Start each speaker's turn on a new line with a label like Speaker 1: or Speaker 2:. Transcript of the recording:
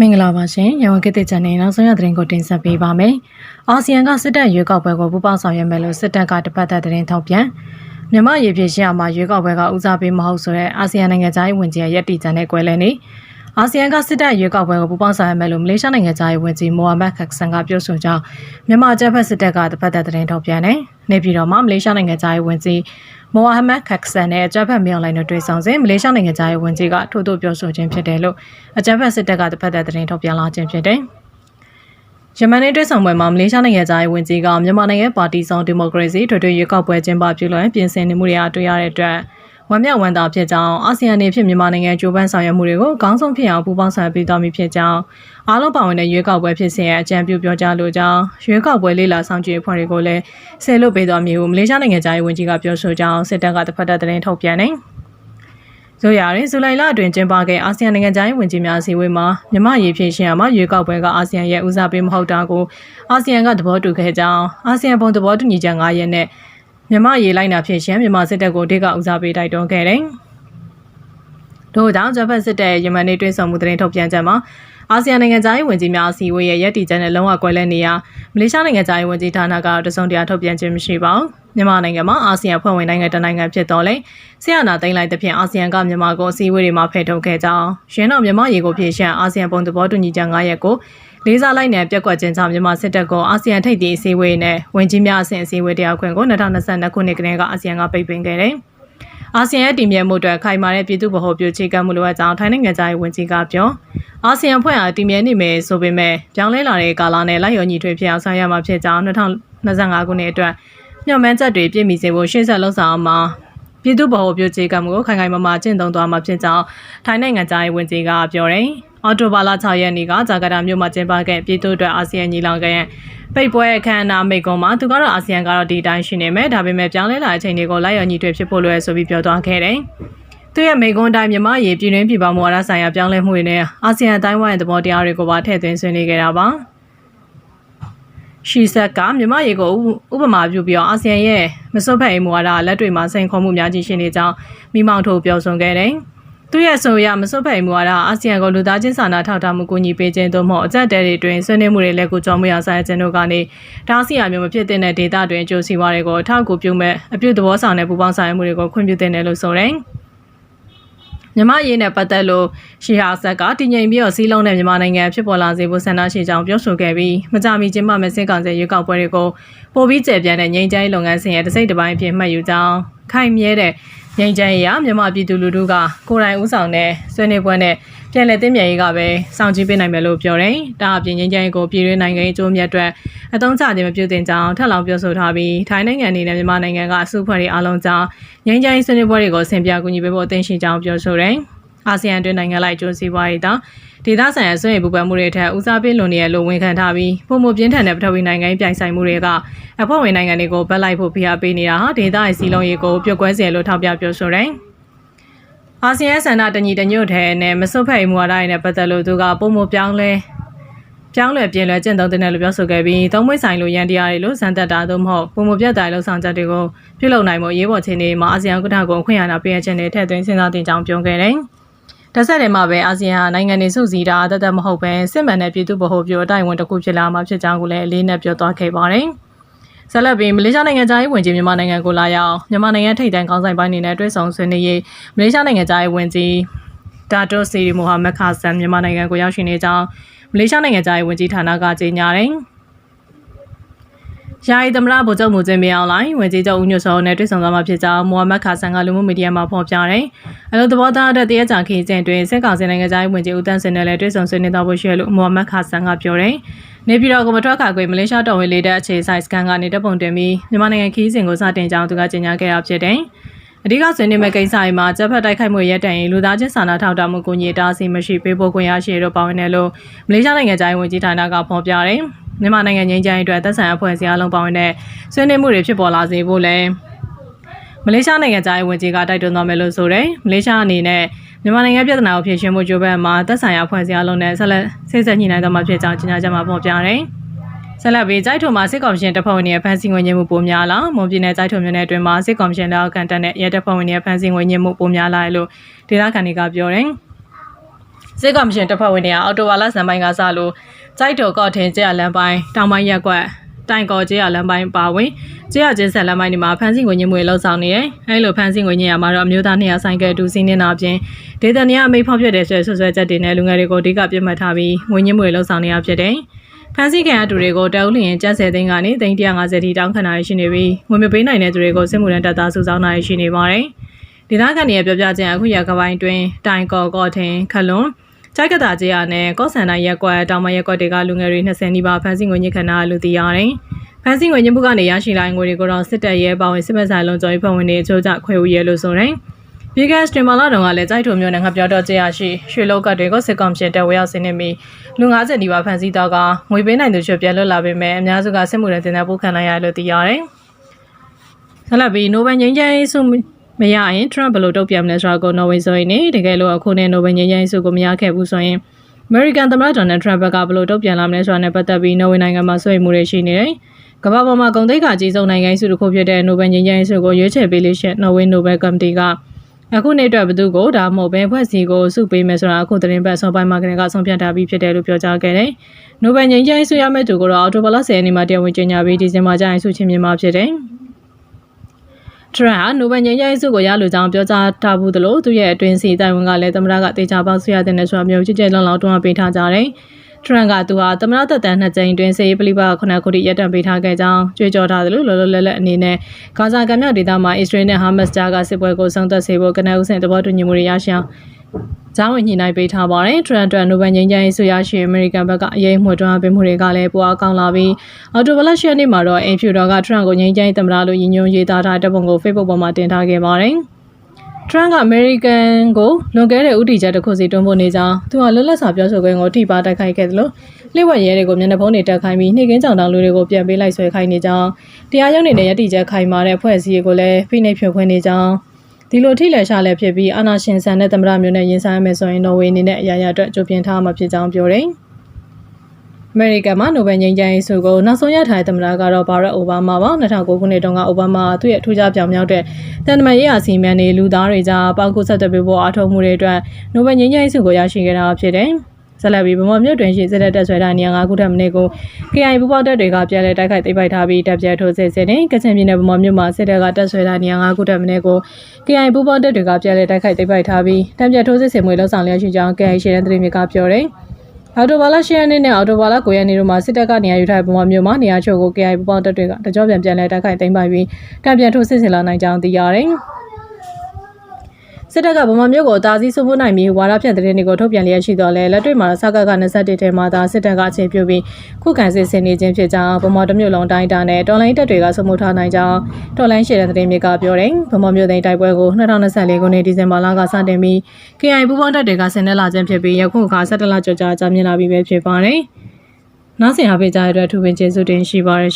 Speaker 1: မင်္ဂလာပါရှင်ရန်ကုန်ခေတ်သစ်ချန်နယ်နောက်ဆုံးရသတင်းကိုတင်ဆက်ပေးပါမယ်။အာဆီယံကစစ်တပ်ရွေးကောက်ပွဲကိုပူးပေါင်းဆောင်ရွက်မယ်လို့စစ်တပ်ကတပတ်သက်သတင်းထုတ်ပြန်မြန်မာရေပြည်ရှင်းအောင်မှာရွေးကောက်ပွဲကဦးစားပေးမဟုတ်ဆိုတဲ့အာဆီယံနိုင်ငံသားရေးဝန်ကြီးရဲ့ရည်တည်ချက်နဲ့ကွဲလဲနေအာဆီယံကစစ်တပ်ရွေးကောက်ပွဲကိုပူးပေါင်းဆောင်ရွက်မယ်လို့မလေးရှားနိုင်ငံသားရေးဝန်ကြီးမိုဟာမက်ခက်ဆန်ကပြောဆိုကြောင်းမြန်မာကျဖက်စစ်တပ်ကတပတ်သက်သတင်းထုတ်ပြန်တယ်။နေပြည်တော်မှာမလေးရှားနိုင်ငံသားရေးဝန်ကြီး မိုဟာမက်ခက်ဆန်နဲ့အကြမ်းဖက်မြောင်လိုင်းတို့တွေ့ဆုံစဉ်မလေးရှားနိုင်ငံသားရေးဝန်ကြီးကထို့သို့ပြောဆိုခြင်းဖြစ်တယ်လို့အကြမ်းဖက်စစ်တပ်ကတပတ်သက်သတင်းထုတ်ပြန်လာခြင်းဖြစ်တယ်။ယမန်နေ့တွေ့ဆုံပွဲမှာမလေးရှားနိုင်ငံသားရေးဝန်ကြီးကမြန်မာနိုင်ငံပါတီဆောင်ဒီမိုကရေစီထွေထွေရွေးကောက်ပွဲကျင်းပပြုလုပ်ရင်ပြင်ဆင်နေမှုတွေအားတွေ့ရတဲ့အတွက် ဝမ်းမြောက်ဝမ်းသာဖြစ်ကြောင်းအာဆီယံနေဖြင့်မြန်မာနိုင်ငံကြိုးပမ်းဆောင်ရွက်မှုတွေကိုကောင်းဆုံးဖြစ်အောင်ပူးပေါင်းဆောင်ရွက်ပေးသွားမည်ဖြစ်ကြောင်းအားလုံးပါဝင်တဲ့ရွေးကောက်ပွဲဖြစ်စဉ်ရဲ့အကြံပြုပြောကြားလိုကြောင်းရွေးကောက်ပွဲလေးလာဆောင်ကြည့်အဖွဲ့တွေကိုလည်းဆယ်လွတ်ပေးသွားမည်ဟုမလေးရှားနိုင်ငံသားရေးဝန်ကြီးကပြောဆိုကြောင်းစစ်တပ်ကတစ်ဖက်သက်သတင်းထုတ်ပြန်နေဆိုရရင်ဇူလိုင်လအတွင်းကျင်းပခဲ့အာဆီယံနိုင်ငံသားရေးဝန်ကြီးများအစည်းအဝေးမှာမြမရေးဖြည့်ရှင်ရမှာရွေးကောက်ပွဲကအာဆီယံရဲ့ဦးစားပေးမဟုတ်တာကိုအာဆီယံကသဘောတူခဲ့ကြောင်းအာဆီယံပုံသဘောတူညီချက်9ရက်နဲ့ မြမရေးလိုက်နာဖြည့်ရှင်မြမစစ်တပ်ကိုအဓိကဦးစားပေးတိုက်တွန်းခဲ့တယ်။တို့ကြောင့်ဂျပန်စစ်တပ်ရဲ့ယမန်နေ့တွင်းဆောင်မှုသတင်းထုတ်ပြန်ချက်မှာအာဆီယံနိုင်ငံသားရေးဝန်ကြီးများအစည်းအဝေးရဲ့ရည်တည်ချက်နဲ့လုံးဝကွဲလဲနေရာမလေးရှားနိုင်ငံသားရေးဝန်ကြီးဌာနကတော့တစုံတရာထုတ်ပြန်ခြင်းမရှိပါဘူး။မြန်မာနိုင်ငံမှာအာဆီယံဖွဲ့ဝင်နိုင်ငံတနိုင်ငံဖြစ်တော့လေဆရာနာသိမ်းလိုက်တဲ့ဖြင့်အာဆီယံကမြန်မာကိုအစည်းအဝေးတွေမှာဖယ်ထုတ်ခဲ့ကြောင်းရင်းတော့မြန်မာရေကိုဖြည့်ရှင်းအာဆီယံပုံသဘောတူညီချက်9ရက်ကို လေးစားလိုက်တဲ့ပြက်ကွက်ခြင်းကြောင့်မြန်မာစစ်တပ်ကအာဆီယံထိပ်သီးအစည်းအဝေးနဲ့ဝင်ကြီးများအဆင့်အစည်းအဝေးတရားခွင့်ကို2022ခုနှစ်ကတည်းကအာဆီယံကပိတ်ပင်ခဲ့တယ်။အာဆီယံရဲ့တည်မြဲမှုအတွက်ခိုင်မာတဲ့ပြည်သူ့ဗဟိုပြုခြေကပ်မှုလိုအပ်ကြောင်းထိုင်းနိုင်ငံသားရေးဝန်ကြီးကပြောအာဆီယံဖွဲ့အားတည်မြဲနေမယ်ဆိုပေမဲ့ပြောင်းလဲလာတဲ့ကာလနဲ့လိုက်ရောညီထွေဖြစ်အောင်ဆောင်ရွက်မှာဖြစ်ကြောင်း2025ခုနှစ်အတွက်ညှော်မှန်းချက်တွေပြည့်မီစေဖို့ရှေ့ဆက်လှုပ်ဆောင်အောင်မှာပြည်သူ့ဗဟိုပြုခြေကပ်မှုကိုခိုင်ခိုင်မာမာကျင့်သုံးသွားမှာဖြစ်ကြောင်းထိုင်းနိုင်ငံသားရေးဝန်ကြီးကပြောတယ်။ အော်တိုဘာလ6ရက်နေ့ကဂျာကာတာမြို့မှာကျင်းပခဲ့ပြည်သူ့အတွက်အာဆီယံညီလာခံရဲ့ပိတ်ပွဲအခမ်းအနားမိန့်ခွန်းမှာသူကတော့အာဆီယံကတော့ဒီတိုင်းရှိနေမယ်ဒါပေမဲ့ပြောင်းလဲလာတဲ့အချိန်တွေကိုလိုက်ရောညီထွေဖြစ်ဖို့လွယ်ဆိုပြီးပြောသွားခဲ့တယ်။သူရဲ့မိကွန်းတိုင်းမြန်မာရေးပြည်တွင်းပြည်ပမူဝါဒဆိုင်ရာပြောင်းလဲမှုတွေနဲ့အာဆီယံအတိုင်းဝိုင်းသဘောတရားတွေကိုပါထည့်သွင်းဆွေးနွေးခဲ့တာပါရှီဆက်ကမြန်မာရေကိုဥပမာပြုပြီးတော့အာဆီယံရဲ့မစွတ်ဖက်အိမ်မူဝါဒလက်တွေမှာစိန်ခေါ်မှုများကြီးရှိနေကြောင်းမိမောင်ထိုးပြောဆိုခဲ့တယ်။ သူရဲ့ဆိုရမစွတ်ဖက်အိမ်မူဝါဒအာဆီယံကိုလူသားချင်းစာနာထောက်ထားမှုကူညီပေးခြင်းတို့မှအကြက်တဲတွေတွင်ဆွေးနွေးမှုတွေလက်ကိုကြောမှုရဆိုင်ခြင်းတို့ကနေဒါစီယာမျိုးမဖြစ်တဲ့ဒေတာတွင်အကျိုးစီးပွားတွေကိုအထောက်အကူပြုမဲ့အပြုသဘောဆောင်တဲ့ပူပေါင်းဆိုင်မှုတွေကိုခွင့်ပြုတဲ့တယ်လို့ဆိုတယ်။မြမရေးနဲ့ပတ်သက်လို့ရှီဟာဆက်ကတည်ငြိမ်ပြီးတော့စီးလုံးတဲ့မြန်မာနိုင်ငံဖြစ်ပေါ်လာစေဖို့ဆန္ဒရှိကြောင်းပြောဆိုခဲ့ပြီးမကြမီကျင်းပမဲ့စစ်ကောင်စီရွေးကောက်ပွဲတွေကိုပိုပြီးကျေပြန့်တဲ့ငြိမ်းချမ်းရေးလုပ်ငန်းစဉ်ရဲ့တစ်စိတ်တစ်ပိုင်းဖြစ်မှတ်ယူကြောင်းခိုင်မြဲတဲ့ ငြိမ်းချမ်းရေးရမြန်မာပြည်သူလူထုကကိုယ်တိုင်ဦးဆောင်တဲ့ဆွေးနွေးပွဲနဲ့ပြည်လဲတင်းမြရေးကပဲစောင့်ကြည့်ပေးနိုင်မယ်လို့ပြောတယ်။ဒါအပြင်ငြိမ်းချမ်းရေးကိုပြည်တွင်းနိုင်ငံရေးအကျိုးမြတ်အတွက်အသုံးချခြင်းမပြုသင့်ကြောင်းထပ်လောင်းပြောဆိုထားပြီးထိုင်းနိုင်ငံအနေနဲ့မြန်မာနိုင်ငံကအစုဖွဲ့တွေအားလုံးကြောင့်ငြိမ်းချမ်းရေးဆွေးနွေးပွဲတွေကိုဆင်ပြကူညီပေးဖို့အသင့်ရှိကြောင်းပြောဆိုတယ်။အာဆီယံတွင်နိုင်ငံလိုက်ကျိုးစီးပွားရေးတောင် ဒေသဆိုင်ရာဆွေးနွေးပူပန်မှုတွေထက်ဦးစားပေးလွန်နေရလို့ဝန်ခံထားပြီးပုံမပြင်းထန်တဲ့ပထဝီနိုင်ငံပြိုင်ဆိုင်မှုတွေကအဖွဲ့ဝင်နိုင်ငံတွေကိုဗတ်လိုက်ဖို့ဖိအားပေးနေတာဟာဒေသရဲ့စီလုံးရေးကိုပြုတ်ကွဲစေလို့ထောက်ပြပြောဆိုတယ်။အာဆီယံဆန္ဒတညီတညွတ်ထဲနဲ့မစွတ်ဖက်မှုဝါဒတွေနဲ့ပတ်သက်လို့သူကပုံမပြောင်းလဲပြောင်းလဲပြင်လဲကျင့်သုံးတဲ့လို့ပြောဆိုခဲ့ပြီးသုံးမွေးဆိုင်လိုရန်တရားတွေလို့စံတက်တာသို့မဟုတ်ပုံမပြတ်တိုင်လို့ဆောင်ချက်တွေကိုပြုလုပ်နိုင်မှုရေးပေါ်ခြင်းတွေမှာအာဆီယံကုဋ္ဌကိုခွင့်ရတာပေးရခြင်းတွေထည့်သွင်းစဉ်းစားတင်ကြောင်းပြောခဲ့တယ်။ တက်ဆက်တယ်မှာပဲအာဆီယံဟာနိုင်ငံတွေစုစည်းတာတသက်မဟုတ်ပဲစစ်မှန်တဲ့ပြည်သူ့ဗဟိုပြုအတိုင်းဝန်တစ်ခုဖြစ်လာမှာဖြစ်ကြောင်းကိုလည်းအလေးနက်ပြောသွားခဲ့ပါတယ်။ဆက်လက်ပြီးမလေးရှားနိုင်ငံသားရေးဝန်ကြီးမြန်မာနိုင်ငံကိုလာရောက်မြန်မာနိုင်ငံထိပ်တန်းခေါင်းဆောင်ပိုင်းအနေနဲ့တွေ့ဆုံဆွေးနွေးရေးမလေးရှားနိုင်ငံသားရေးဝန်ကြီးဒါတိုစီမိုဟာမက်ခါဆန်မြန်မာနိုင်ငံကိုရောက်ရှိနေကြောင်းမလေးရှားနိုင်ငံသားရေးဝန်ကြီးဌာနကကြေညာတယ်။ ယာယီသမရဗိုလ်ချုပ်မူကျင်းမြေအောင်လိုင်းဝန်ကြီးချုပ်ဦးညွတ်စောနဲ့တွေ့ဆုံသွားမှာဖြစ်ကြောင်းမိုဟာမက်ခါဆန်ကလူမှုမီဒီယာမှာဖော်ပြတယ်။အလို့သဘောထားတဲ့တရကြခီးစဉ်တွင်စစ်ကောင်စီနိုင်ငံသားရေးဝန်ကြီးဦးတန်းစင်နဲ့လည်းတွေ့ဆုံဆွေးနွေးသွားဖို့ရှိရလို့မိုဟာမက်ခါဆန်ကပြောတယ်။နေပြည်တော်ကမထွက်ခါကွေမလေးရှားတော်ဝင်လေးတဲ့အခြေဆိုင်စကန်ကနေတပ်ပုံတင်ပြီးမြန်မာနိုင်ငံခီးစဉ်ကိုစတင်ကြောင်းသူကကြေညာခဲ့တာဖြစ်တယ်။ အဓိကဆွေးနွေးမဲ့ကိစ္စတွေမှာတပ်ဖက်တိုက်ခိုက်မှုရဲတန်ရင်လူသားချင်းစာနာထောက်ထားမှုကိုညတားဆီမရှိပေးဖို့ခွင့်ရရှိတော့ပါဝင်တယ်လို့မလေးရှားနိုင်ငံသားဝန်ကြီးဌာနကဖော်ပြတယ်။မြန်မာနိုင်ငံငြိမ်းချမ်းရေးအတွက်သက်ဆိုင်အဖွဲ့အစည်းအလုံးပါဝင်တဲ့ဆွေးနွေးမှုတွေဖြစ်ပေါ်လာစေဖို့လည်းမလေးရှားနိုင်ငံသားဝန်ကြီးကတိုက်တွန်းသွားမယ်လို့ဆိုတယ်။မလေးရှားအနေနဲ့မြန်မာနိုင်ငံပြည်ထနာကိုဖြည့်ရှင်းမှုကြိုးပမ်းမှာသက်ဆိုင်ရာအဖွဲ့အစည်းအလုံးနဲ့ဆက်လက်ဆိတ်ဆက်ညှိနှိုင်းသွားမှာဖြစ်ကြောင်းကြေညာချက်မှာဖော်ပြတယ်။ ဆက်လက်ပြီးကြိုက်ထုံမှာစစ်ကော်မရှင်တပ်ဖွဲ့ဝင်တွေဖမ်းဆီးဝင်ညမှုပိုများလာမွန်ပြည်နယ်ကြိုက်ထုံမြို့နယ်အတွင်းမှာစစ်ကော်မရှင်လက်အောက်ခံတပ်နဲ့ရဲတပ်ဖွဲ့ဝင်တွေဖမ်းဆီးဝင်ညမှုပိုများလာတယ်လို့ဒေသခံတွေကပြောတယ်။စစ်ကော်မရှင်တပ်ဖွဲ့ဝင်တွေကအော်တိုဝါလာစံပိုင်းကစလို့စိုက်တော်ကော့ထင်ကျရလမ်းပိုင်းတောင်ပိုင်းရက်ကွက်တိုင်ကော်ကျရလမ်းပိုင်းပါဝင်ကျရချင်းဆက်လမ်းပိုင်းဒီမှာဖမ်းဆီးငွေညှိမှုတွေလှုပ်ဆောင်နေတယ်။အဲလိုဖမ်းဆီးငွေညှိရမှာတော့အမျိုးသား200ဆိုင်ကယ်တူစီးနေတာအပြင်ဒေသနေရအမိတ်ဖောက်ပြတဲ့ဆွဲဆွဆွဲချက်တွေနဲ့လူငယ်တွေကိုအဓိကပြစ်မှတ်ထားပြီးငွေညှိမှုတွေလှုပ်ဆောင်နေရဖြစ်တယ်။ ဖမ်းဆီးခံအတူတွေကိုတအုပ်လျင်ကျပ်ဆယ်သိန်းကနေသိန်း150ထိတောင်းခံတာရှိနေပြီးငွေမပေးနိုင်တဲ့သူတွေကိုစစ်မှုထမ်းတပ်သားစုဆောင်းတာရှိနေပါတယ်။ဒေသခံတွေရဲ့ပြောပြခြင်းအခုရကပိုင်းတွင်တိုင်ကော်ကော့ထင်ခလွန်ကြိုက်ကတာကြီးရနဲ့ကော့ဆန်တိုင်းရက်ကွက်တောင်မရက်ကွက်တွေကလူငယ်တွေ20နီးပါးဖမ်းဆီးငွေညှစ်ခံတာလို့သိရတယ်။ဖမ်းဆီးငွေညှစ်မှုကနေရရှိလာငွေတွေကိုတော့စစ်တပ်ရဲပါဝင်စစ်မှတ်ဆိုင်လုံးကျော်ရေးဖွဲ့ဝင်တွေအချို့ကြခွဲဦးရဲလို့ဆိုတယ်။ ပြီးခဲ့စတင်မာလာတုန်းကလည်းကြိုက်ထုံမျိုးနဲ့ငှက်ပြောတော့ကြရရှိရွှေလောကတွေကိုစစ်ကောင်ရှင်တပ်ဝဲရောက်စင်းနေပြီးလူ90နီးပါးဖမ်းဆီးတော့ကငွေပေးနိုင်သူချုပ်ပြန်လွတ်လာပေမဲ့အများစုကစစ်မှုထမ်းတင်တဲ့ပို့ခံလိုက်ရလို့သိရတယ်။ဆက်လက်ပြီးနိုဘယ်ငင်းချမ်းရေးစုမရရင် Trump ဘယ်လိုတုံ့ပြန်မလဲဆိုတာကိုနော်ဝေဆိုရင်နေတကယ်လို့အခုနဲ့နိုဘယ်ငင်းချမ်းရေးစုကိုမရခဲ့ဘူးဆိုရင် American သမ္မတ Donald Trump ဘက်ကဘယ်လိုတုံ့ပြန်လာမလဲဆိုတာနဲ့ပတ်သက်ပြီးနော်ဝေနိုင်ငံမှာဆွေးနွေးမှုတွေရှိနေတယ်။ကမ္ဘာပေါ်မှာဂုဏ်သိက္ခာကြီးဆုံးနိုင်ငံရေးစုတစ်ခုဖြစ်တဲ့နိုဘယ်ငြိမ်းချမ်းရေးစုကိုရွေးချယ်ပေးလို့ရှိရင်နော်ဝေနိုဘယ်ကော်မတီက အခုနေ့အတွက်ဘသူကိုဒါမှမဟုတ်ဘယ်ဖွဲ့စည်းကိုစုပေးမယ်ဆိုတာအခုသတင်းပတ်ဆုံးပိုင်းမှာကနေကဆုံးဖြတ်ထားပြီးဖြစ်တယ်လို့ပြောကြားခဲ့တယ်။နိုဘယ်ငြိမ်းချမ်းရေးစုရမယ့်သူကိုတော့အော်တိုဘလ10ရက်နေ့မှာတရားဝင်ကြေညာပြီးဒီဇင်ဘာကျရင်စုချင်းမြင်မှာဖြစ်တယ်။ထရန့်ဟာနိုဘယ်ငြိမ်းချမ်းရေးဆုကိုရလိုကြောင်းပြောကြားထားဘူးသလိုသူရဲ့အတွင်းစီတိုင်ဝန်ကလည်းသမ္မတကတေချာပေါက်ဆွရတဲ့နဲ့ဆိုတာမျိုးကြည်ကြဲလောင်လောင်တွန်းအားပေးထားကြတယ်။ ထရန့်ကသူဟာသမ္မတသက်တမ်းနှစ်ကြိမ်အတွင်းစေရေးပလိပခုနှစ်ခုတည်းရပ်တန့်ပေးထားခဲ့ကြောင်းကြွေးကြော်ထားသလိုလောလောလတ်လတ်အနေနဲ့ဂါဇာကမ်းမြောင်ဒေသမှာအစ္စရေးနဲ့ဟာမတ်စ်ကြားကစစ်ပွဲကိုဆုံးသက်စေဖို့ကနအုပ်ဆင့်သဘောတူညီမှုတွေရရှိအောင်ဂျောင်းဝင်ညှိနှိုင်းပေးထားပါတယ်။ထရန်တန်နိုဘယ်ငြိမ်းချမ်းရေးဆိုရရှိအမေရိကန်ဘက်ကအရေးမှုတွန်းအားပေးမှုတွေကလည်းပိုအားကောင်းလာပြီးအော်တိုဘလရှယ်နေ့မှာတော့အင်ဖြူတော်ကထရန်ကိုငြိမ်းချမ်းရေးသမ္မတလို့ရည်ညွှန်းရေးသားထားတဲ့ပုံကို Facebook ပေါ်မှာတင်ထားခဲ့ပါတယ်။ ထရန့်ကအမေရိကန်ကိုလွန်ခဲ့တဲ့ဥတီချက်တစ်ခုစီတွန်းပို့နေကြောင်းသူကလွတ်လပ်စွာပြောဆိုခွင့်ကိုထိပါတိုက်ခိုက်ခဲ့တယ်လို့လျှို့ဝှက်ရဲတွေကိုမျက်နှာဖုံးတွေတက်ခိုင်းပြီးနှိမ့်ကင်းကြောင်တောင်လူတွေကိုပြန်ပေးလိုက်ဆွဲခိုင်းနေကြောင်းတရားရုံးနေတဲ့ရည်တည်ချက်ခိုင်မာတဲ့ဖွဲ့စည်းကိုလည်းဖိနှိပ်ဖြိုခွင်းနေကြောင်းဒီလိုထိလက်ရှာလည်းဖြစ်ပြီးအာနာရှင်ဆန်တဲ့သမ္မတမျိုးနဲ့ရင်ဆိုင်ရမယ်ဆိုရင်နော်ဝေအနေနဲ့အရာရာအတွက်ကြိုပြင်ထားမှာဖြစ်ကြောင်းပြောတယ်။ အမေရိကန်မှာနိုဘယ်ငြိမ်းချမ်းရေးဆုကိုနောက်ဆုံးရထားတဲ့သမ္မတကတော့ဘာရက်အိုဘားမားပါ2009ခုနှစ်တုန်းကအိုဘားမားသူ့ရဲ့ထူးခြားပြောင်မြောက်တဲ့တန်တမာရေးရာစီမံနေလူသားတွေကြားပေါက်ကူဆက်သွယ်ပေးဖို့အားထုတ်မှုတွေအတွက်နိုဘယ်ငြိမ်းချမ်းရေးဆုကိုရရှိခဲ့တာဖြစ်တယ်။ဆက်လက်ပြီးဗမာမြို့တွင်ရှိစစ်တပ်တပ်ဆွဲထားနေရာ၅ခုထပ်မင်းကို KI ပူပေါက်တပ်တွေကပြန်လည်တိုက်ခိုက်သိမ်းပိုက်ထားပြီးတပ်ပြဲထိုးစစ်ဆင်နေကချင်ပြည်နယ်ဗမာမြို့မှာစစ်တပ်ကတပ်ဆွဲထားနေရာ၅ခုထပ်မင်းကို KI ပူပေါက်တပ်တွေကပြန်လည်တိုက်ခိုက်သိမ်းပိုက်ထားပြီးတပ်ပြဲထိုးစစ်ဆင်မှုလှုပ်ဆောင်လျက်ရှိကြောင်း KI ရှေ့တန်းသတင်းတွေကပြောတယ်။ အော်တိုဘာလ10ရက်နေ့နဲ့အော်တိုဘာလ9ရက်နေ့တို့မှာစစ်တပ်ကနေရာယူထားတဲ့ပုံမှန်မျိုးမှာနေရာချို့ကို KI ပူပေါင်းတပ်တွေကတကြောပြန်ပြန်လဲတိုက်ခိုက်သိမ်းပိုက်ပြီးတံပြန်ထိုးစစ်ဆင်လာနိုင်ကြောင်းသိရတယ်။ စစ်တပ်ကဗမာမျိုးကိုအသာစီးစိုးမိုးနိုင်ပြီးဝါဒဖြန့်သတင်းတွေကိုထုတ်ပြန်လျက်ရှိတော့လဲလက်တွေ့မှာစကက21ထဲမှာသာစစ်တပ်ကအခြေပြုပြီးခုခံစစ်ဆင်နေခြင်းဖြစ်ကြောင်းဗမာတမျိုးလုံးတိုင်းတာနဲ့တော်လိုင်းတပ်တွေကစိုးမိုးထားနိုင်ကြောင်းတော်လိုင်းရှယ်တဲ့သတင်းမြေကပြောတယ်။ဗမာမျိုးသိန်းတိုက်ပွဲကို2024ခုနှစ်ဒီဇင်ဘာလကစတင်ပြီး KI ပူပေါင်းတပ်တွေကဆင်နက်လာခြင်းဖြစ်ပြီးယခုအခါ17လကျော်ကြာကြာမြင့်လာပြီပဲဖြစ်ပါတယ်။နောက်ဆင်ဟာပေးကြတဲ့အတွက်ထူပင်ကျေးဇူးတင်ရှိပါတယ်